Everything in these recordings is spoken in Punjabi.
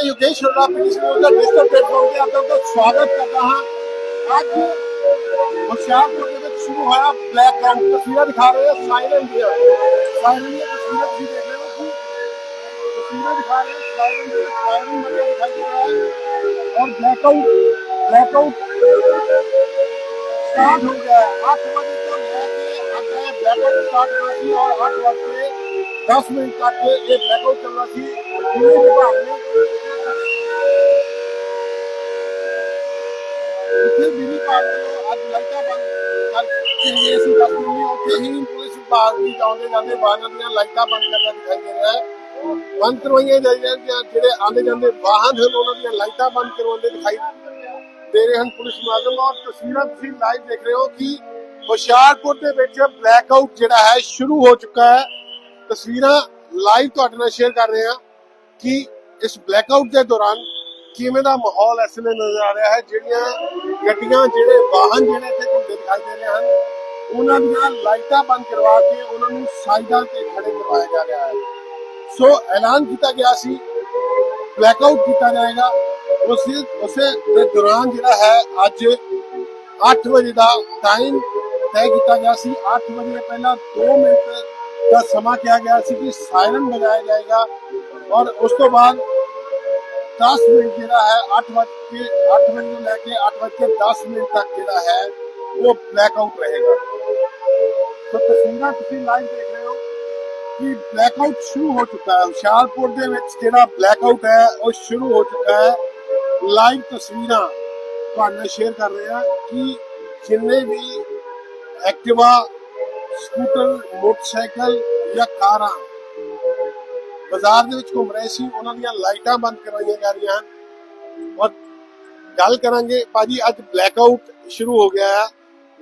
मैं योगेश डिजिटल प्लेटफॉर्म पे आप लोगों का स्वागत कर रहा हूँ। आज होशियारपुर के बीच शुरू हुआ ब्लैक कैंप। तस्वीरें दिखा रहे हैं साइलेंट ईयर साइलेंट ईयर तस्वीरें भी देख रहे हो तस्वीरें दिखा रहे हैं साइलेंट ईयर साइलेंट ईयर दिखाई दे रहा है और ब्लैकआउट ब्लैकआउट स्टार्ट हो गया है। आठ बजे तो लेके ब्लैकआउट स्टार्ट हुआ थी और आठ बज के दस मिनट तक एक ब्लैकआउट चल रहा थी ਇੱਥੇ ਬਿਜਲੀ ਵਿਭਾਗ ਵੱਲੋਂ ਅੱਜ ਲਾਈਟਾਂ ਬੰਦ ਕਰਕੇ ਗਏ ਸੀ ਦਸ ਉੱਥੇ ਹੀ ਪੁਲਿਸ ਵਿਭਾਗ ਵੀ ਜਾਂਦੇ ਜਾਂਦੇ ਵਾਹਨਾਂ ਦੀਆਂ ਲਾਈਟਾਂ ਬੰਦ ਕਰਦਾ ਦਿਖਾਈ ਦੇ ਰਿਹਾ ਹੈ। ਬੰਦ ਕਰਵਾਈਆਂ ਜਾ ਜਿਹੜੇ ਆਉਂਦੇ ਜਾਂਦੇ ਵਾਹਨ ਹਨ, ਉਹਨਾਂ ਦੀਆਂ ਲਾਈਟਾਂ ਬੰਦ ਕਰਵਾਉਂਦੇ ਦਿਖਾਈ ਦੇ ਰਹੇ ਹਨ ਪੁਲਿਸ ਮੁਲਾਜ਼ਮ। ਔਰ ਤਸਵੀਰਾਂ ਤੁਸੀਂ ਲਾਈਵ ਦੇਖ ਰਹੇ ਹੋ ਕਿ ਹੁਸ਼ਿਆਰਪੁਰ ਦੇ ਵਿੱਚ ਬਲੈਕ ਆਊਟ ਜਿਹੜਾ ਹੈ, ਸ਼ੁਰੂ ਹੋ ਚੁੱਕਾ ਹੈ। ਤਸਵੀਰਾਂ ਲਾਈਵ ਤੁਹਾਡੇ ਨਾਲ ਸ਼ੇਅਰ ਕਰ ਰਹੇ ਹਾਂ। ਕਿ ਇਸ ਬਲੈਕ ਆਊਟ ਦੇ ਦੌਰਾਨ ਕਿਵੇਂ ਦਾ ਮਾਹੌਲ ਇਸ ਵੇਲੇ ਨਜ਼ਰ ਆ ਰਿਹਾ ਹੈ? ਜਿਹੜੀਆਂ ਗੱਡੀਆਂ, ਜਿਹੜੇ ਵਾਹਨ ਜਿਹੜੇ ਇੱਥੇ ਘੁੰਮਦੇ ਦਿਖਾਈ ਦੇ ਰਹੇ ਹਨ, ਉਹਨਾਂ ਦੀਆਂ ਲਾਈਟਾਂ ਬੰਦ ਕਰਵਾ ਕੇ ਉਹਨਾਂ ਨੂੰ ਸਾਈਡਾਂ ਤੇ ਖੜੇ ਕਰਵਾਇਆ ਜਾ ਰਿਹਾ ਹੈ। ਸੋ ਐਲਾਨ ਕੀਤਾ ਗਿਆ ਸੀ ਬਲੈਕ ਆਊਟ ਕੀਤਾ ਜਾਏਗਾ। ਉਸੇ ਉਸੇ ਦੇ ਦੌਰਾਨ ਜਿਹੜਾ ਹੈ, ਅੱਜ 8 ਵਜੇ ਦਾ ਟਾਈਮ ਤੈਅ ਕੀਤਾ ਗਿਆ ਸੀ। 8 ਵਜੇ ਪਹਿਲਾਂ 2 ਮਿੰਟ ਦਾ ਸਮਾਂ ਕਿਹਾ ਗਿਆ ਸੀ ਕਿ ਸਾਇਰਨ ਵਜਾਇਆ ਜਾਏਗਾ। ਔਰ ਉਸ ਤੋਂ ਬਾਅਦ 10 ਮਿੰਟ ਜਿਹੜਾ ਹੈ 8 ਵਜੇ 8 ਵਜੇ ਤੋਂ ਲੈ ਕੇ 8 ਵਜੇ 10 ਮਿੰਟ ਤੱਕ ਜਿਹੜਾ ਹੈ ਉਹ ਬਲੈਕ ਆਊਟ ਰਹੇਗਾ ਸੋ ਤਸਵੀਰਾਂ ਤੁਸੀਂ ਲਾਈਵ ਦੇਖ ਰਹੇ ਹੋ ਕਿ ਬਲੈਕ ਆਊਟ ਸ਼ੁਰੂ ਹੋ ਚੁੱਕਾ ਹੈ ਹੁਸ਼ਿਆਰਪੁਰ ਦੇ ਵਿੱਚ ਜਿਹੜਾ ਬਲੈਕ ਆਊਟ ਹੈ ਉਹ ਸ਼ੁਰੂ ਹੋ ਚੁੱਕਾ ਹੈ ਲਾਈਵ ਤਸਵੀਰਾਂ ਤੁਹਾਡੇ ਨਾਲ ਸ਼ੇਅਰ ਕਰ ਰਹੇ ਹਾਂ ਕਿ ਜਿੰਨੇ ਵੀ ਐਕਟਿਵਾ ਸਕੂਟਰ ਮੋਟਰਸਾਈਕਲ ਜਾਂ ਕਾਰਾਂ ਬਾਜ਼ਾਰ ਦੇ ਵਿੱਚ ਘੁੰਮ ਰਹੇ ਸੀ, ਉਹਨਾਂ ਦੀਆਂ ਲਾਈਟਾਂ ਬੰਦ ਕਰਵਾਈਆਂ ਜਾ ਰਹੀਆਂ ਹਨ। ਔਰ ਗੱਲ ਕਰਾਂਗੇ, ਭਾਜੀ, ਅੱਜ ਬਲੈਕ ਆਊਟ ਸ਼ੁਰੂ ਹੋ ਗਿਆ ਹੈ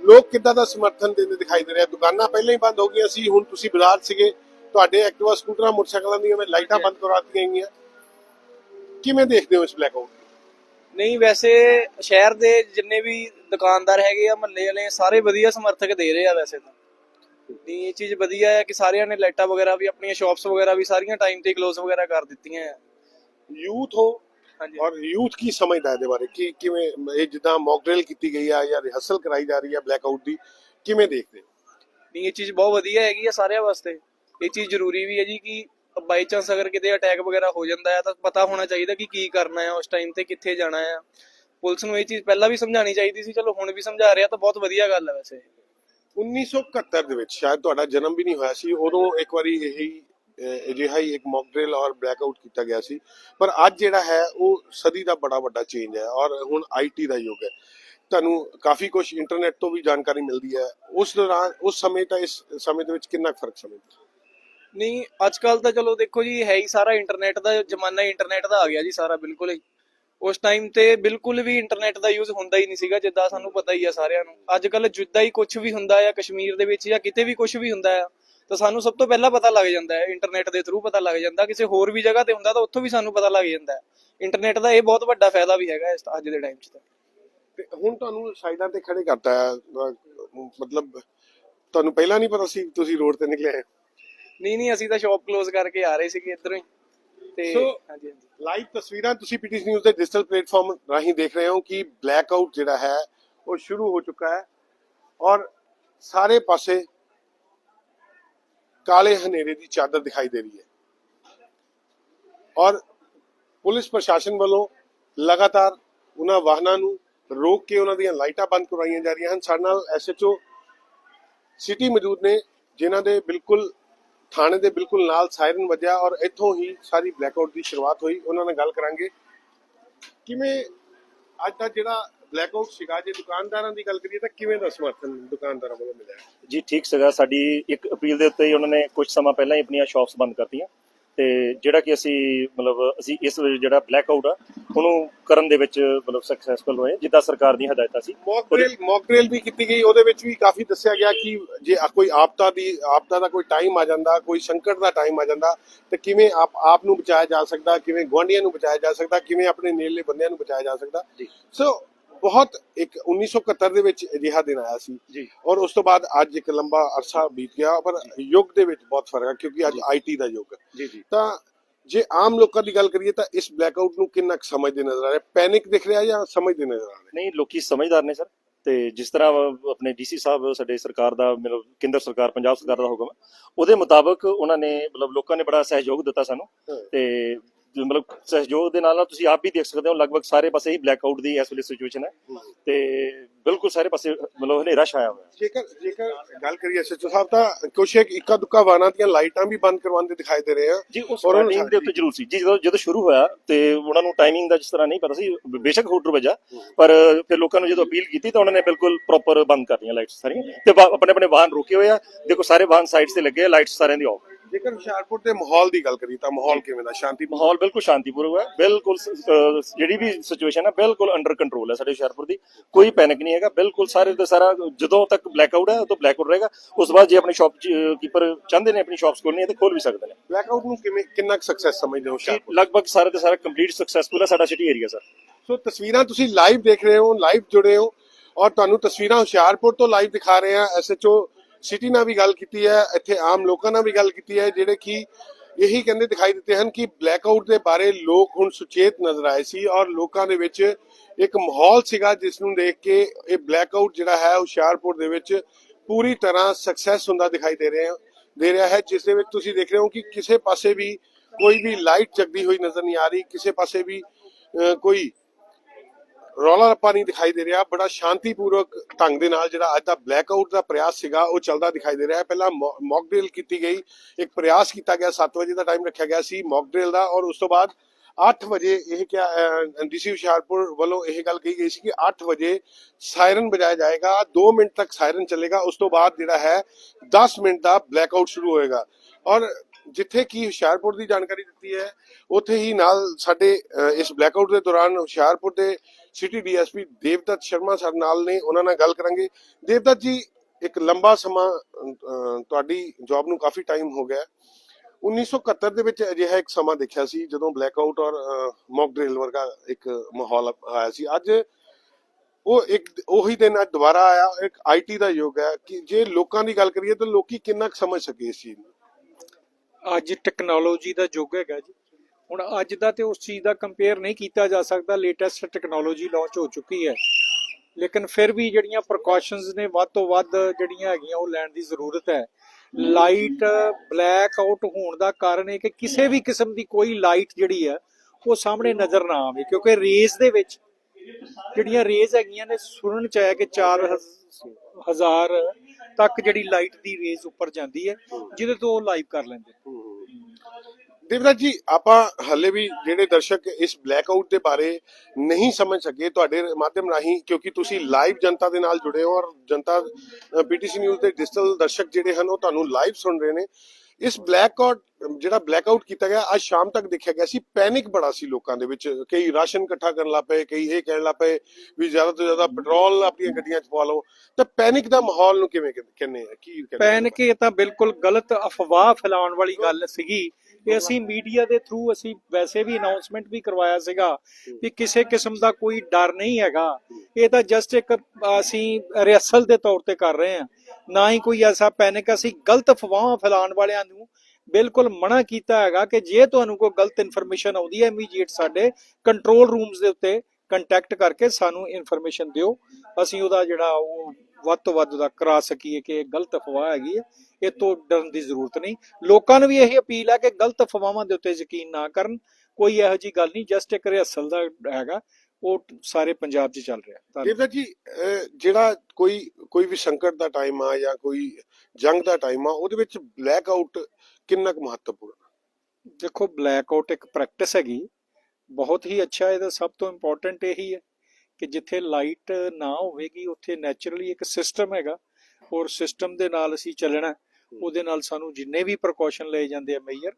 ਲੋਕ ਕਿੱਦਾਂ ਦਾ ਸਮਰਥਨ ਦਿੰਦੇ ਦਿਖਾਈ ਦੇ ਰਿਹਾ ਦੁਕਾਨਾਂ ਪਹਿਲਾਂ ਹੀ ਬੰਦ ਹੋ ਗਈਆਂ ਸੀ, ਹੁਣ ਤੁਸੀਂ ਬਾਜ਼ਾਰ ਸੀਗੇ। ਤੁਹਾਡੇ ਐਕਟਿਵਾ ਸਕੂਟਰਾਂ, ਮੋਟਰਸਾਈਕਲਾਂ ਦੀਆਂ ਲਾਈਟਾਂ ਬੰਦ ਕਰਵਾ ਗਈਆਂ। ਕਿਵੇਂ ਦੇਖਦੇ ਹੋ ਇਸ ਬਲੈਕ ਆਊਟ ਨਹੀਂ, ਵੈਸੇ ਸ਼ਹਿਰ ਦੇ ਜਿੰਨੇ ਵੀ ਦੁਕਾਨਦਾਰ ਹੈਗੇ ਆ, ਮਹੱਲੇ ਵਾਲੇ, ਸਾਰੇ ਵਧੀਆ ਸਮਰਥਕ ਦੇ ਰਹੇ ਆ ਵੈਸੇ ਤਾਂ। ਨਹੀਂ ਇਹ ਚੀਜ਼ ਵਧੀਆ ਹੈ ਕਿ ਸਾਰਿਆਂ ਨੇ ਲਾਈਟਾਂ ਵਗੈਰਾ ਵੀ ਆਪਣੀਆਂ ਸ਼ਾਪਸ ਵਗੈਰਾ ਵੀ ਸਾਰੀਆਂ ਟਾਈਮ ਤੇ ਕਲੋਜ਼ ਵਗੈਰਾ ਕਰ ਦਿੱਤੀਆਂ ਆ। ਯੂਥ ਹੋ ਹਾਂਜੀ। ਔਰ ਯੂਥ ਕੀ ਸਮਝਦਾ ਹੈ ਇਹਦੇ ਬਾਰੇ? ਕਿ ਕਿਵੇਂ ਇਹ ਜਿੱਦਾਂ ਮੌਕ ਡਰਿਲ ਕੀਤੀ ਗਈ ਆ ਜਾਂ ਰਿਹਰਸਲ ਕਰਾਈ ਜਾ ਰਹੀ ਹੈ ਬਲੈਕ ਆਊਟ ਦੀ ਕਿਵੇਂ ਦੇਖਦੇ ਹੋ? ਨਹੀਂ ਇਹ ਚੀਜ਼ ਬਹੁਤ ਵਧੀਆ ਹੈਗੀ ਆ ਸਾਰਿਆਂ ਵਾਸਤੇ। ਇਹ ਚੀਜ਼ ਜ਼ਰੂਰੀ ਵੀ ਹੈ ਜੀ ਕਿ ਬਾਈ ਚਾਂਸ ਅਗਰ ਕਿਤੇ ਅਟੈਕ ਵਗੈਰਾ ਹੋ ਜਾਂਦਾ ਹੈ ਤਾਂ ਪਤਾ ਹੋਣਾ ਚਾਹੀਦਾ ਕਿ ਕੀ ਕਰਨਾ ਹੈ ਉਸ ਟਾਈਮ ਤੇ ਕਿੱਥੇ ਜਾਣਾ ਹੈ। ਪੁਲਿਸ ਨੂੰ ਇਹ ਚੀਜ਼ ਪਹਿਲਾਂ ਵੀ ਸਮਝਾਉਣੀ ਚਾਹੀਦੀ ਸੀ ਚਲੋ ਹੁਣ ਵੀ ਸਮਝਾ ਰਿਹਾ ਤਾਂ ਬਹੁਤ ਵਧੀਆ ਗੱਲ ਹੈ ਵੈਸੇ। 1971 ਦੇ ਵਿੱਚ ਸ਼ਾਇਦ ਤੁਹਾਡਾ ਜਨਮ ਵੀ ਨਹੀਂ ਹੋਇਆ ਸੀ, ਉਦੋਂ ਇੱਕ ਵਾਰੀ ਇਹੀ ਅਜਿਹਾ ਹੀ ਇੱਕ ਮੌਕ ਡਰਿਲ ਔਰ ਬਲੈਕ ਕੀਤਾ ਗਿਆ ਸੀ। ਪਰ ਅੱਜ ਜਿਹੜਾ ਹੈ, ਉਹ ਸਦੀ ਦਾ ਬੜਾ ਵੱਡਾ ਚੇਂਜ ਹੈ ਔਰ ਹੁਣ ਆਈਟੀ ਦਾ ਯੁੱਗ ਹੈ। ਤੁਹਾਨੂੰ ਕਾਫੀ ਕੁਝ ਇੰਟਰਨੈਟ ਤੋਂ ਵੀ ਜਾਣਕਾਰੀ ਮਿਲਦੀ ਹੈ। ਉਸ ਦੌਰਾਨ, ਉਸ ਸਮੇਂ ਤਾਂ ਇਸ ਸਮੇਂ ਦੇ ਵਿੱਚ ਕਿੰਨਾ ਫ਼ਰਕ ਸਮਝਦੇ ਨਹੀਂ, ਅੱਜ ਕੱਲ ਤਾਂ ਚਲੋ ਦੇਖੋ ਜੀ, ਹੈ ਹੀ ਸਾਰਾ ਇੰਟਰਨੈਟ ਦਾ ਜ਼ਮਾਨਾ ਇੰਟਰਨੈਟ ਦਾ ਆ ਗਿਆ ਜੀ ਸਾਰਾ, ਬਿਲਕੁਲ ਹੀ। ਉਸ ਟਾਈਮ ਤੇ ਬਿਲਕੁਲ ਵੀ ਇੰਟਰਨੈਟ ਦਾ ਯੂਜ਼ ਹੁੰਦਾ ਹੀ ਨਹੀਂ ਸੀਗਾ ਜਿੱਦਾਂ ਸਾਨੂੰ ਪਤਾ ਹੀ ਆ ਸਾਰਿਆਂ ਨੂੰ। ਅੱਜ ਕੱਲ ਜਿੱਦਾਂ ਹੀ ਕੁਝ ਵੀ ਹੁੰਦਾ ਆ ਕਸ਼ਮੀਰ ਦੇ ਵਿੱਚ ਜਾਂ ਕਿਤੇ ਵੀ ਕੁਝ ਵੀ ਹੁੰਦਾ ਆ ਤਾਂ ਸਾਨੂੰ ਸਭ ਤੋਂ ਪਹਿਲਾਂ ਪਤਾ ਲੱਗ ਜਾਂਦਾ ਹੈ ਇੰਟਰਨੈਟ ਦੇ ਥਰੂ ਪਤਾ ਲੱਗ ਜਾਂਦਾ ਕਿਸੇ ਹੋਰ ਵੀ ਜਗ੍ਹਾ ਤੇ ਹੁੰਦਾ ਤਾਂ ਉੱਥੋਂ ਵੀ ਸਾਨੂੰ ਪਤਾ ਲੱਗ ਜਾਂਦਾ ਹੈ। ਇੰਟਰਨੈਟ ਦਾ ਇਹ ਬਹੁਤ ਵੱਡਾ ਫਾਇਦਾ ਵੀ ਹੈਗਾ ਇਸ ਅੱਜ ਦੇ ਟਾਈਮ 'ਚ ਤਾਂ। ਹੁਣ ਤੁਹਾਨੂੰ ਸਾਈਡਾਂ ਤੇ ਖੜੇ ਕਰਤਾ ਮਤਲਬ ਤੁਹਾਨੂੰ ਪਹਿਲਾਂ ਨਹੀਂ ਪਤਾ ਸੀ ਤੁਸੀਂ ਰੋਡ ਤੇ ਨਿਕਲੇ ਆਏ? ਨਹੀਂ ਨਹੀਂ ਅਸੀਂ ਤਾਂ ਸ਼ਾਪ ਕਲੋਜ਼ ਕਰਕੇ ਆ ਰਹੇ ਸੀਗੇ ਇੱਧਰੋਂ ਹੀ। ਤੇ ਹਾਂਜੀ ਲਾਈਵ ਤਸਵੀਰਾਂ ਤੁਸੀਂ ਪੀਟੀਸੀ ਨਿਊਜ਼ ਦੇ ਡਿਜੀਟਲ ਪਲੇਟਫਾਰਮ ਰਾਹੀਂ ਦੇਖ ਰਹੇ ਹੋ ਕਿ ਬਲੈਕ ਆਊਟ ਜਿਹੜਾ ਹੈ ਉਹ ਸ਼ੁਰੂ ਹੋ ਚੁੱਕਾ ਹੈ। ਔਰ ਸਾਰੇ ਪਾਸੇ ਕਾਲੇ ਹਨੇਰੇ ਦੀ ਚਾਦਰ ਦਿਖਾਈ ਦੇ ਰਹੀ ਹੈ। ਔਰ ਪੁਲਿਸ ਪ੍ਰਸ਼ਾਸਨ ਵੱਲੋਂ ਲਗਾਤਾਰ ਉਹਨਾਂ ਵਾਹਨਾਂ ਨੂੰ ਰੋਕ ਕੇ ਉਹਨਾਂ ਦੀਆਂ ਲਾਈਟਾਂ ਬੰਦ ਕਰਵਾਈਆਂ ਜਾ ਰਹੀਆਂ ਹਨ। ਸਾਡੇ ਨਾਲ ਐਸਐਚਓ ਸਿਟੀ ਮੌਜੂਦ ਨੇ ਜਿਨ੍ਹਾਂ ਦੇ ਬਿਲਕੁਲ ਥਾਣੇ ਦੇ ਬਿਲਕੁਲ ਨਾਲ ਸਾਇਰਨ ਵੱਜਿਆ ਔਰ ਇੱਥੋਂ ਹੀ ਸਾਰੀ ਬਲੈਕਆਊਟ ਦੀ ਸ਼ੁਰੂਆਤ ਹੋਈ। ਉਹਨਾਂ ਨਾਲ ਗੱਲ ਕਰਾਂਗੇ। ਕਿਵੇਂ ਅੱਜ ਦਾ ਜਿਹੜਾ ਬਲੈਕਆਊਟ ਸੀਗਾ, ਜੇ ਦੁਕਾਨਦਾਰਾਂ ਦੀ ਗੱਲ ਕਰੀਏ ਤਾਂ ਕਿਵੇਂ ਦਾ ਸਮਰਥਨ ਦੁਕਾਨਦਾਰਾਂ ਵੱਲੋਂ ਮਿਲਿਆ? ਜੀ, ਠੀਕ ਸੀਗਾ। ਸਾਡੀ 1 ਅਪ੍ਰੈਲ ਦੇ ਉੱਤੇ ਹੀ ਉਹਨਾਂ ਨੇ ਕੁਝ ਸਮਾਂ ਪਹਿਲਾਂ ਹੀ ਆਪਣੀਆਂ ਸ਼ਾਪਸ ਬੰਦ ਕਰਤੀਆਂ। ਤੇ ਜਿਹੜਾ ਕਿ ਅਸੀਂ ਮਤਲਬ ਅਸੀਂ ਇਸ ਜਿਹੜਾ ਬਲੈਕ ਆਊਟ ਆ ਉਹਨੂੰ ਕਰਨ ਦੇ ਵਿੱਚ ਮਤਲਬ ਸਕਸੈਸਫੁਲ ਹੋਏ ਜਿੱਦਾਂ ਸਰਕਾਰ ਦੀਆਂ ਹਦਾਇਤਾਂ ਸੀ ਮੌਕ ਡਰਿਲ ਮੌਕ ਡਰਿਲ ਵੀ ਕੀਤੀ ਗਈ ਉਹਦੇ ਵਿੱਚ ਵੀ ਕਾਫੀ ਦੱਸਿਆ ਗਿਆ ਕਿ ਜੇ ਕੋਈ ਆਪਦਾ ਦੀ ਆਪਦਾ ਦਾ ਕੋਈ ਟਾਈਮ ਆ ਜਾਂਦਾ ਕੋਈ ਸੰਕਟ ਦਾ ਟਾਈਮ ਆ ਜਾਂਦਾ ਤੇ ਕਿਵੇਂ ਆਪ ਆਪ ਨੂੰ ਬਚਾਇਆ ਜਾ ਸਕਦਾ ਕਿਵੇਂ ਗੁਆਂਢੀਆਂ ਨੂੰ ਬਚਾਇਆ ਜਾ ਸਕਦਾ ਕਿਵੇਂ ਆਪਣੇ ਨੇੜਲੇ ਬੰਦਿਆਂ ਨੂੰ ਬਚਾਇਆ ਜਾ ਸਕਦਾ। ਸੋ ਬਹੁਤ ਇੱਕ 1971 ਦੇ ਵਿੱਚ ਅਜਿਹਾ ਦਿਨ ਆਇਆ ਸੀ। ਔਰ ਉਸ ਤੋਂ ਬਾਅਦ ਅੱਜ ਇੱਕ ਲੰਬਾ ਅਰਸਾ ਬੀਤ ਗਿਆ ਪਰ ਯੁੱਗ ਦੇ ਵਿੱਚ ਬਹੁਤ ਫ਼ਰਕ ਹੈ ਕਿਉਂਕਿ ਅੱਜ ਆਈਟੀ ਦਾ ਯੁੱਗ ਹੈ। ਜੀ ਜੀ। ਤਾਂ ਜੇ ਆਮ ਲੋਕਾਂ ਦੀ ਗੱਲ ਕਰੀਏ ਤਾਂ ਇਸ ਬਲੈਕਆਊਟ ਨੂੰ ਕਿੰਨਾ ਸਮਝਦੇ ਨਜ਼ਰ ਆ ਰਿਹਾ? ਪੈਨਿਕ ਦਿਖ ਰਿਹਾ ਜਾਂ ਸਮਝਦੇ ਨਜ਼ਰ ਆ ਰਿਹਾ? ਨਹੀਂ ਲੋਕੀ ਸਮਝਦਾਰ ਨੇ ਸਰ। ਤੇ ਜਿਸ ਤਰ੍ਹਾਂ ਆਪਣੇ ਡੀਸੀ ਸਾਹਿਬ ਸਾਡੇ ਸਰਕਾਰ ਦਾ ਮਤਲਬ ਕੇਂਦਰ ਸਰਕਾਰ ਪੰਜਾਬ ਸਰਕਾਰ ਦਾ ਹੁਕਮ ਉਹਦੇ ਮੁਤਾਬਕ ਉਹਨਾਂ ਨੇ ਮਤਲਬ ਲੋਕਾਂ ਨੇ ਬੜਾ ਸਹਿਯੋਗ ਦਿੱਤਾ ਸਾਨੂੰ। ਤੇ ਮਤਲਬ ਸਹਿਯੋਗ ਦੇ ਨਾਲ ਨਾਲ ਤੁਸੀਂ ਆਪ ਵੀ ਦੇਖ ਸਕਦੇ ਹੋ ਲਗਭਗ ਸਾਰੇ ਪਾਸੇ ਹੀ ਬਲੈਕ ਆਊਟ ਦੀ ਇਸ ਵੇਲੇ ਸਿਚੁਏਸ਼ਨ ਹੈ। ਤੇ ਬਿਲਕੁਲ ਸਾਰੇ ਪਾਸੇ ਮਤਲਬ ਹਨੇਰਾ ਛਾਇਆ ਹੋਇਆ ਜੇਕਰ ਜੇਕਰ ਗੱਲ ਕਰੀਏ ਸੱਚੋ ਸਾਹਿਬ ਤਾਂ ਕੁਛ ਇੱਕ ਇੱਕਾ ਦੁੱਕਾ ਵਾਹਨਾਂ ਦੀਆਂ ਲਾਈਟਾਂ ਵੀ ਬੰਦ ਕਰਵਾਉਂਦੇ ਦਿਖਾਈ ਦੇ ਰਹੇ ਆ। ਜੀ ਉਹਨਾਂ ਟਾਈਮ ਦੇ ਉੱਤੇ ਜ਼ਰੂਰ ਸੀ। ਜੀ ਜਦੋਂ ਜਦੋਂ ਸ਼ੁਰੂ ਹੋਇਆ ਤੇ ਉਹਨਾਂ ਨੂੰ ਟਾਈਮਿੰਗ ਦਾ ਜਿਸ ਤਰ੍ਹਾਂ ਨਹੀਂ ਪਤਾ ਸੀ ਬੇਸ਼ੱਕ ਹੂਟਰ ਵਜਾ ਪਰ ਫਿਰ ਲੋਕਾਂ ਨੂੰ ਜਦੋਂ ਅਪੀਲ ਕੀਤੀ ਤਾਂ ਉਹਨਾਂ ਨੇ ਬਿਲਕੁਲ ਪ੍ਰੋਪਰ ਬੰਦ ਕਰ ਦਿੱਤੀਆਂ ਲਾਈਟਸ ਸਾਰੀਆਂ। ਤੇ ਆਪਣੇ ਆਪਣੇ ਵਾਹਨ ਰੁਕੇ ਹੋਏ ਆ। ਦੇਖੋ ਸਾਰੇ ਵਾਹਨ ਸਾਈਡ ਤੇ ਲੱਗੇ ਆ ਲਾਈਟਸ ਸਾਰਿਆਂ ਦੀ ਆਫ ਜੇਕਰ ਹੁਸ਼ਿਆਰਪੁਰ ਦੇ ਮਾਹੌਲ ਦੀ ਗੱਲ ਕਰੀਏ ਤਾਂ ਮਾਹੌਲ ਕਿਵੇਂ ਦਾ? ਸ਼ਾਂਤੀ ਮਾਹੌਲ ਬਿਲਕੁਲ ਸ਼ਾਂਤੀਪੂਰਵਕ ਹੈ। ਬਿਲਕੁਲ ਅਹ ਜਿਹੜੀ ਵੀ ਸਿਚੁਏਸ਼ਨ ਹੈ ਬਿਲਕੁਲ ਅੰਡਰ ਕੰਟਰੋਲ ਹੈ ਸਾਡੇ ਹੁਸ਼ਿਆਰਪੁਰ ਦੀ। ਕੋਈ ਪੈਨਿਕ ਨਹੀਂ ਹੈਗਾ। ਬਿਲਕੁਲ ਸਾਰੇ ਦਾ ਸਾਰਾ ਜਦੋਂ ਤੱਕ ਬਲੈਕ ਆਊਟ ਹੈ ਉਦੋਂ ਬਲੈਕ ਆਊਟ ਰਹੇਗਾ। ਉਸ ਤੋਂ ਬਾਅਦ ਜੇ ਆਪਣੀ ਸ਼ਾਪ ਕੀਪਰ ਚਾਹੁੰਦੇ ਨੇ ਆਪਣੀ ਸ਼ਾਪਸ ਖੋਲਣੀ ਹੈ ਤੇ ਖੋਲ ਵੀ ਸਕਦੇ ਨੇ। ਬਲੈਕਆਊਟ ਨੂੰ ਕਿਵੇਂ ਕਿੰਨਾ ਕੁ ਸਕਸੈਸ ਸਮਝਦੇ ਹੋ ਹੁਸ਼ਿਆਰਪੁਰ? ਲਗਭਗ ਸਾਰੇ ਤੇ ਸਾਰਾ ਕੰਪਲੀਟ ਸਕਸੈਸਫੁਲ ਹੈ ਸਾਡਾ ਸਿਟੀ ਏਰੀਆ ਸਰ ਸੋ ਤਸਵੀਰਾਂ ਤੁਸੀਂ ਲਾਈਵ ਦੇਖ ਰਹੇ ਹੋ ਲਾਈਵ ਜੁੜੇ ਹੋ ਔਰ ਤੁਹਾਨੂੰ ਤਸਵੀਰਾਂ ਹੁਸ਼ਿਆਰਪੁਰ ਤੋਂ ਲਾਈਵ ਦਿਖਾ ਰਹੇ ਆ ਐਸਐਚਓ ਸਿਟੀ ਨਾਲ ਵੀ ਗੱਲ ਕੀਤੀ ਹੈ, ਇੱਥੇ ਆਮ ਲੋਕਾਂ ਨਾਲ ਵੀ ਗੱਲ ਕੀਤੀ ਹੈ, ਜਿਹੜੇ ਕਿ ਇਹੀ ਕਹਿੰਦੇ ਦਿਖਾਈ ਦਿੱਤੇ ਹਨ ਕਿ ਬਲੈਕਆਊਟ ਦੇ ਬਾਰੇ ਲੋਕ ਹੁਣ ਸੁਚੇਤ ਨਜ਼ਰ ਆਏ ਸੀ ਔਰ ਲੋਕਾਂ ਦੇ ਵਿੱਚ ਇੱਕ ਮਾਹੌਲ ਸੀਗਾ ਜਿਸ ਨੂੰ ਦੇਖ ਕੇ ਇਹ ਬਲੈਕਆਊਟ ਜਿਹੜਾ ਹੈ, ਹੁਸ਼ਿਆਰਪੁਰ ਦੇ ਵਿੱਚ ਪੂਰੀ ਤਰ੍ਹਾਂ ਸਕਸੈਸ ਹੁੰਦਾ ਦਿਖਾਈ ਦੇ ਰਿਹਾ ਦੇ ਰਿਹਾ ਹੈ, ਜਿਸ ਦੇ ਵਿੱਚ ਤੁਸੀਂ ਦੇਖ ਰਹੇ ਹੋ ਕਿ ਕਿਸੇ ਪਾਸੇ ਵੀ ਕੋਈ ਵੀ ਲਾਈਟ ਜਗਦੀ ਹੋਈ ਨਜ਼ਰ ਨਹੀਂ ਆ ਰਹੀ, ਕਿਸੇ ਪਾਸੇ ਵੀ ਕੋਈ ਰੌਲਾ ਰੱਪਾ ਨਹੀਂ ਦਿਖਾਈ ਦੇ ਰਿਹਾ, ਬੜਾ ਸ਼ਾਂਤੀਪੂਰਵਕ ਢੰਗ ਦੇ ਨਾਲ ਜਿਹੜਾ ਅੱਜ ਦਾ ਬਲੈਕਆਊਟ ਦਾ ਪ੍ਰਯਾਸ ਸੀਗਾ, ਉਹ ਚੱਲਦਾ ਦਿਖਾਈ ਦੇ ਰਿਹਾ। ਹੈ ਪਹਿਲਾਂ ਮੌਕ ਡਰਿਲ ਕੀਤੀ ਗਈ, ਇੱਕ ਪ੍ਰਯਾਸ ਕੀਤਾ ਗਿਆ 7 ਵਜੇ ਦਾ ਟਾਈਮ ਰੱਖਿਆ ਗਿਆ ਸੀ ਮੌਕ ਡਰਿਲ ਦਾ ਔਰ ਉਸ ਤੋਂ ਬਾਅਦ 8 ਵਜੇ ਇਹ ਕਿਹਾ ਡੀਸੀ ਹੁਸ਼ਿਆਰਪੁਰ ਵੱਲੋਂ ਇਹ ਗੱਲ ਕਹੀ ਗਈ ਸੀ ਕਿ 8 ਵਜੇ ਸਾਇਰਨ ਵਜਾਇਆ ਜਾਏਗਾ 2 ਮਿੰਟ ਤੱਕ ਸਾਇਰਨ ਚੱਲੇਗਾ, ਉਸ ਤੋਂ ਬਾਅਦ ਜਿਹੜਾ ਹੈ 10 ਮਿੰਟ ਦਾ ਬਲੈਕ ਬਲੈਕਆਊਟ ਸ਼ੁਰੂ ਹੋਏਗਾ। ਔਰ ਜਿੱਥੇ ਕੀ ਹੁਸ਼ਿਆਰਪੁਰ ਦੀ ਜਾਣਕਾਰੀ ਦਿੱਤੀ ਹੈ, ਉੱਥੇ ਹੀ ਨਾਲ ਸਾਡੇ ਇਸ ਬਲੈਕ ਬਲੈਕਆਊਟ ਦੇ ਦੌਰਾਨ ਹੁਸ਼ਿਆਰਪੁਰ ਦੇ ਸਿਟੀ ਡੀਐਸਪੀ ਦੇਵਦੱਤ ਸ਼ਰਮਾ ਸਾਡੇ ਨਾਲ ਨੇ, ਉਹਨਾਂ ਨਾਲ ਗੱਲ ਕਰਾਂਗੇ। ਦੇਵਦੱਤ ਜੀ, ਇੱਕ ਲੰਬਾ ਸਮਾਂ ਤੁਹਾਡੀ ਜੌਬ ਨੂੰ ਕਾਫੀ ਟਾਈਮ ਹੋ ਗਿਆ। 1971 ਦੇ ਵਿੱਚ ਅਜਿਹਾ ਇੱਕ ਸਮਾਂ ਦੇਖਿਆ ਸੀ, ਜਦੋਂ ਬਲੈਕਆਊਟ ਔਰ ਮੌਕ ਡਰਿਲ ਵਰਗਾ ਇੱਕ ਮਾਹੌਲ ਆਇਆ ਸੀ। ਅੱਜ ਉਹ ਇੱਕ, ਉਹੀ ਦਿਨ ਅੱਜ ਦੁਬਾਰਾ ਆਇਆ, ਇੱਕ ਆਈਟੀ ਦਾ ਯੁੱਗ ਹੈ ਕਿ ਜੇ ਲੋਕਾਂ ਦੀ ਗੱਲ ਕਰੀਏ ਤਾਂ ਲੋਕੀ ਕਿੰਨਾ ਕੁ ਸਮਝ ਸਕੇ ਇਸ ਚੀਜ਼ ਨੂੰ? ਅੱਜ ਟੈਕਨੋਲੋਜੀ ਦਾ ਯੁੱਗ ਹੈਗਾ ਜੀ। ਹੁਣ ਅੱਜ ਦਾ ਤੇ ਉਸ ਚੀਜ਼ ਦਾ ਕੰਪੇਅਰ ਨਹੀਂ ਕੀਤਾ ਜਾ ਸਕਦਾ ਲੇਟੈਸਟ ਟੈਕਨੋਲੋਜੀ ਲਾਂਚ ਹੋ ਚੁੱਕੀ ਹੈ। ਲੇਕਿਨ ਫਿਰ ਵੀ ਜਿਹੜੀਆਂ ਪ੍ਰੀਕਾਸ਼ਨਸ ਨੇ, ਵੱਧ ਤੋਂ ਵੱਧ ਜਿਹੜੀਆਂ ਹੈਗੀਆਂ, ਉਹ ਲੈਣ ਦੀ ਜ਼ਰੂਰਤ ਹੈ। ਲਾਈਟ ਬਲੈਕ ਆਊਟ ਹੋਣ ਦਾ ਕਾਰਨ ਇਹ ਕਿ ਕਿਸੇ ਵੀ ਕਿਸਮ ਦੀ ਕੋਈ ਲਾਈਟ ਜਿਹੜੀ ਹੈ, ਉਹ ਸਾਹਮਣੇ ਨਜ਼ਰ ਨਾ ਆਵੇ। ਕਿਉਂਕਿ ਰੇਜ਼ ਦੇ ਵਿੱਚ ਜਿਹੜੀਆਂ ਰੇਜ਼ ਹੈਗੀਆਂ ਨੇ, ਸੁਣਨ ਚ ਆਇਆ ਕਿ 4000 ਤੱਕ ਜਿਹੜੀ ਲਾਈਟ ਦੀ ਰੇਜ਼ ਉੱਪਰ ਜਾਂਦੀ ਹੈ, ਜਿਹਦੇ ਤੋਂ ਉਹ ਲਾਈਵ ਕਰ ਲੈਂਦੇ। ਦੇਵਰਾਜ ਜੀ, ਆਪਾਂ ਹੱਲੇ ਵੀ ਜਿਹੜੇ ਦਰਸ਼ਕ ਇਸ ਬਲੈਕਆਊਟ ਦੇ ਬਾਰੇ ਨਹੀਂ ਸਮਝ ਸਕੇ, ਤੁਹਾਡੇ ਮਾਧਿਅਮ ਰਾਹੀਂ, ਕਿਉਂਕਿ ਤੁਸੀਂ ਲਾਈਵ ਜਨਤਾ ਦੇ ਨਾਲ ਜੁੜੇ ਹੋ ਔਰ ਜਨਤਾ ਪੀਟੀਸੀ ਨਿਊਜ਼ ਦੇ ਡਿਜੀਟਲ ਦਰਸ਼ਕ ਜਿਹੜੇ ਹਨ, ਉਹ ਤੁਹਾਨੂੰ ਲਾਈਵ ਸੁਣ ਰਹੇ ਨੇ। ਇਸ ਬਲੈਕਆਊਟ ਜਿਹੜਾ ਬਲੈਕਆਊਟ ਕੀਤਾ ਗਿਆ, ਅੱਜ ਸ਼ਾਮ ਤੱਕ ਦੇਖਿਆ ਗਿਆ ਸੀ ਪੈਨਿਕ ਬੜਾ ਸੀ ਲੋਕਾਂ ਦੇ ਵਿੱਚ। ਕਈ ਰਾਸ਼ਨ ਇਕੱਠਾ ਕਰਨ ਲੱਗ ਪਏ, ਕਈ ਇਹ ਕਹਿਣ ਲੱਗ ਪਏ ਵੀ ਜ਼ਿਆਦਾ ਤੋਂ ਜ਼ਿਆਦਾ ਪੈਟਰੋਲ ਆਪਣੀਆਂ ਗੱਡੀਆਂ 'ਚ ਪਵਾ ਲਓ। ਤਾਂ ਪੈਨਿਕ ਦਾ ਮਾਹੌਲ ਨੂੰ ਕਿਵੇਂ ਕਹਿੰਦੇ- ਆ? ਕੀ ਕਹਿੰਦੇ ਆ? ਤਾਂ ਬਿਲਕੁਲ ਗਲਤ ਅਫਵਾਹ ਫੈਲਾਉਣ ਵਾਲੀ ਗੱਲ ਸੀਗੀ। ਇਹ ਅਸੀਂ ਮੀਡੀਆ ਦੇ ਥਰੂ ਅਸੀਂ ਵੈਸੇ ਵੀ ਅਨਾਉਂਸਮੈਂਟ ਵੀ ਕਰਵਾਇਆ ਸੀਗਾ ਵੀ ਕਿਸੇ ਕਿਸਮ ਦਾ ਕੋਈ ਡਰ ਨਹੀਂ ਹੈਗਾ। ਇਹ ਤਾਂ ਜਸਟ ਇੱਕ ਅਸੀਂ ਰਿਹਰਸਲ ਦੇ ਤੌਰ ਤੇ ਕਰ ਰਹੇ ਹਾਂ। ਨਾ ਹੀ ਕੋਈ ਐਸਾ ਪੈਨਿਕ ਅਸੀਂ ਗਲਤ ਅਫਵਾਹਾਂ ਫੈਲਾਉਣ ਵਾਲਿਆਂ ਨੂੰ ਬਿਲਕੁਲ ਮਨਾ ਕੀਤਾ ਹੈਗਾ ਕਿ ਜੇ ਤੁਹਾਨੂੰ ਕੋਈ ਗਲਤ ਇਨਫੋਰਮੇਸ਼ਨ ਆਉਂਦੀ ਹੈ ਇਮੀਡੀਏਟ ਸਾਡੇ ਕੰਟਰੋਲ ਰੂਮਸ ਦੇ ਉੱਤੇ ਕੰਟੈਕਟ ਕਰਕੇ ਸਾਨੂੰ ਇਨਫੋਰਮੇਸ਼ਨ ਦਿਓ। ਅਸੀਂ ਉਹਦਾ ਜਿਹੜਾ ਉਹ ਵੱਧ ਤੋਂ ਵੱਧ ਦਾ ਕਰਾ ਸਕੀਏ ਕਿ ਇਹ ਗਲਤ ਅਫਵਾਹ ਹੈਗੀ ਹੈ ਇਹ ਤੋਂ ਡਰਨ ਦੀ ਜ਼ਰੂਰਤ ਨਹੀਂ ਲੋਕਾਂ ਨੂੰ ਵੀ ਇਹ ਅਪੀਲ ਹੈ ਕਿ ਗਲਤ ਅਫਵਾਹਾਂ ਦੇ ਉੱਤੇ ਯਕੀਨ ਨਾ ਕਰਨ ਕੋਈ ਇਹੋ ਜੀ ਗੱਲ ਨਹੀਂ ਜਸਟ ਇੱਕ ਰਿਹਰਸਲ ਦਾ ਹੈਗਾ ਉਹ ਸਾਰੇ ਪੰਜਾਬ 'ਚ ਚੱਲ ਰਿਹਾ। ਦੇਵਦਾਸ ਜੀ ਜਿਹੜਾ ਕੋਈ ਕੋਈ ਵੀ ਸੰਕਟ ਦਾ ਟਾਈਮ ਆ ਜਾਂ ਕੋਈ ਜੰਗ ਦਾ ਟਾਈਮ ਆ ਉਹਦੇ ਵਿੱਚ ਬਲੈਕ ਆਊਟ ਕਿੰਨਾ ਕੁ ਮਹੱਤਵਪੂਰਨ? ਦੇਖੋ ਬਲੈਕ ਆਊਟ ਇੱਕ ਪ੍ਰੈਕਟਿਸ ਹੈਗੀ ਬਹੁਤ ਹੀ ਅੱਛਾ ਇਹਦਾ ਸਭ ਤੋਂ ਇੰਪੋਰਟੈਂਟ ਇਹੀ ਹੈ ਕਿ ਜਿੱਥੇ ਲਾਈਟ ਨਾ ਹੋਵੇਗੀ, ਉੱਥੇ ਨੇਚਰਲੀ ਇੱਕ ਸਿਸਟਮ ਹੈਗਾ। ਔਰ ਸਿਸਟਮ ਦੇ ਨਾਲ ਅਸੀਂ ਚੱਲਣਾ। ਉਹਦੇ ਨਾਲ ਸਾਨੂੰ ਜਿੰਨੇ ਵੀ ਪ੍ਰੀਕਾਸ਼ਨ ਲਏ ਜਾਂਦੇ ਆ ਮੇਜਰ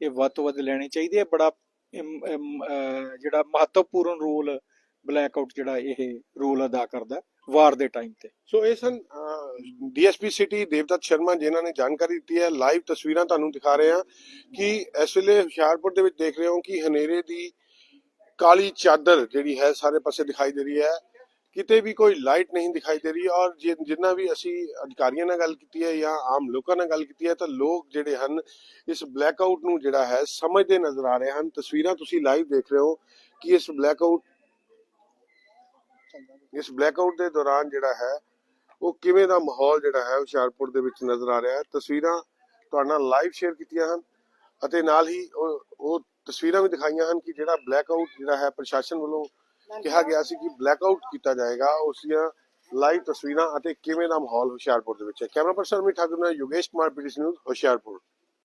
ਇਹ ਵੱਧ ਤੋਂ ਵੱਧ ਲੈਣੇ ਚਾਹੀਦੇ ਆ। ਬੜਾ ਜਿਹੜਾ ਮਹੱਤਵਪੂਰਨ ਰੋਲ ਬਲੈਕ ਜਿਹੜਾ ਇਹ ਰੋਲ ਅਦਾ ਕਰਦਾ ਵਾਰ ਦੇ ਟਾਈਮ ਤੇ। ਸੋ ਇਹ ਸਨ ਡੀਐਸਪੀ ਸਿਟੀ ਦੇਵਦੱਤ ਸ਼ਰਮਾ ਜਿਨ੍ਹਾਂ ਨੇ ਜਾਣਕਾਰੀ ਦਿੱਤੀ ਹੈ। ਲਾਈਵ ਤਸਵੀਰਾਂ ਤੁਹਾਨੂੰ ਦਿਖਾ ਰਹੇ ਹਾਂ ਕਿ ਇਸ ਵੇਲੇ ਹੁਸ਼ਿਆਰਪੁਰ ਦੇ ਵਿੱਚ ਦੇਖ ਰਹੇ ਹੋ ਕਿ ਹਨੇਰੇ ਦੀ ਕਾਲੀ ਚਾਦਰ ਜਿਹੜੀ ਹੈ ਸਾਰੇ ਪਾਸੇ ਦਿਖਾਈ ਦੇ ਰਹੀ ਹੈ। ਕਿਤੇ ਵੀ ਕੋਈ ਲਾਈਟ ਨਹੀਂ ਦਿਖਾਈ ਦੇ ਰਹੀ ਔਰ ਜਿੰਨਾ ਵੀ ਅਸੀਂ ਅਧਿਕਾਰੀਆਂ ਨਾਲ ਗੱਲ ਕੀਤੀ ਹੈ ਜਾਂ ਆਮ ਲੋਕਾਂ ਨਾਲ ਗੱਲ ਕੀਤੀ ਹੈ ਤਾਂ ਲੋਕ ਜਿਹੜੇ ਹਨ, ਇਸ ਬਲੈਕਆਊਟ ਨੂੰ ਜਿਹੜਾ ਹੈ ਸਮਝਦੇ ਨਜ਼ਰ ਆ ਰਹੇ ਹਨ। ਤਸਵੀਰਾਂ ਤੁਸੀਂ ਲਾਈਵ ਦੇਖ ਰਹੇ ਹੋ ਕਿ ਇਸ ਬਲੈਕਆਊਟ ਇਸ ਬਲੈਕਆਊਟ ਦੇ ਦੌਰਾਨ ਜਿਹੜਾ ਹੈ ਉਹ ਕਿਵੇਂ ਦਾ ਮਾਹੌਲ ਜਿਹੜਾ ਹੈ ਹੁਸ਼ਿਆਰਪੁਰ ਦੇ ਵਿੱਚ ਨਜ਼ਰ ਆ ਰਿਹਾ ਹੈ। ਤਸਵੀਰਾਂ ਤੁਹਾਡਾ ਨਾਲ ਲਾਈਵ ਸ਼ੇਅਰ ਕੀਤੀਆਂ ਹਨ ਅਤੇ ਨਾਲ ਹੀ ਉਹ ਤਸਵੀਰਾਂ ਵੀ ਦਿਖਾਈਆਂ ਹਨ ਕਿ ਜਿਹੜਾ ਬਲੈਕਆਊਟ ਜਿਹੜਾ ਹੈ ਪ੍ਰਸ਼ਾਸਨ ਵੱਲੋਂ ਕਿਹਾ ਗਿਆ ਸੀ ਕਿ ਬਲੈਕਆਊਟ ਕੀਤਾ ਜਾਏਗਾ ਉਸ ਦੀਆਂ ਲਾਈਵ ਤਸਵੀਰਾਂ ਅਤੇ ਕਿਵੇਂ ਦਾ ਮਾਹੌਲ ਹੁਸ਼ਿਆਰਪੁਰ ਦੇ ਵਿੱਚ ਹੈ। ਕੈਮਰਾ ਪਰਸਨ ਅਮਿਤ ਠਾਕੁਰ ਨਾਲ ਯੋਗੇਸ਼ ਕੁਮਾਰ ਪੀਟੀਸੀ ਨਿਊਜ਼ ਹੁਸ਼ਿਆਰਪੁਰ।